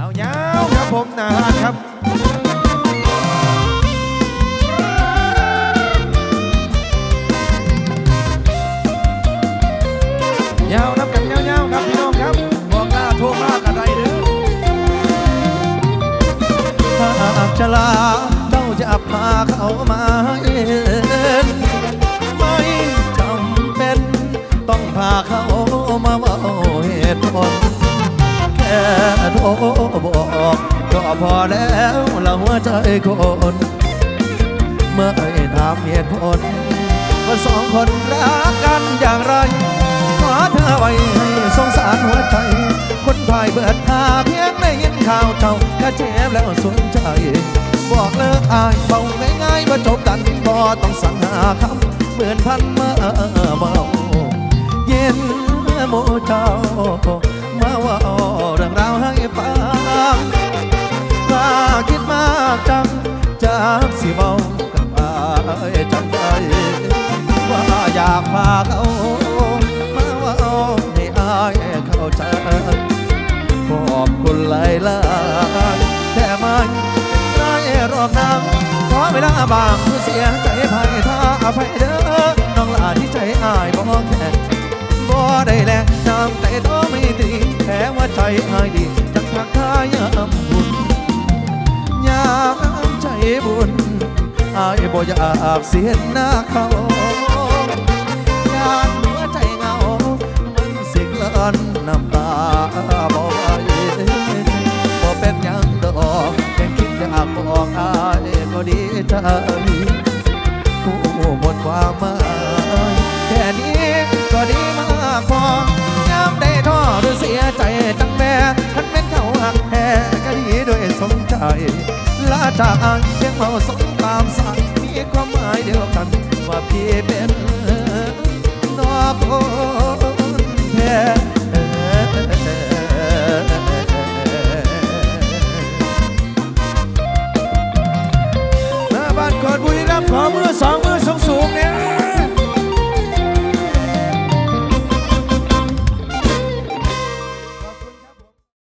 เอายาวครับผมนะฮะครับยาวนับกันยาวๆครับพี่น้องครับบอกหน้าโทรมากอะไรเด้อหากจะลาเจ้าจะพาเขามาเองไม่จำเป็น ต้องพาเขามาเว่าเหตุผล โทบอกก็พอแล้วละหัวใจคนเมื่อเอ่ยถามเหตุผลว่าสองคนรักกันอย่างไรขอเธอไว้ให้สงสารหัวใจ คนภายเบิดทาเพียงได้ยินข่าวเจ้าก็เจ็บแล้วสนใจ บอกเลิกอายเบาง่ายๆว่าจบกันบ่ต้องสั่งหาคำเหมือนพันเมื่อเมาเย็นโมเจ้า มาเว่าเรื่องราวให้ฟังว่าคิดมากจังจากสิเมากับอายจังใจว่าอยากพาเขามาว่าให้อายเข้าใจขอบคุณหลายหลายๆแต่มันได้รอกนางขอเวลาบางเพื่อเสียใจภัยถ้าอภัยเด้อน้องลาที่ใจอายบอกแค่บ่ได้แลกน้ำแต่ตัวไม่ดี แค่ว่าใจอายดีจักทักทายยามบุญยามใจบุญอายบ่อยากเสียหน้าเขายานหัวใจเงา มันสิกลันน้ำตาบ่ไหวบ่เป็นยังดอกแค่คิดอยากบอกอายก็ดีใจผู้หมดความหมาย จากงเพียงเมาสงตามสั่มีความหมายเดียวกัน ว่าพี่เป็นนอคนแท้หน้าบ้านกอดบุรีรับขอมือสองมือ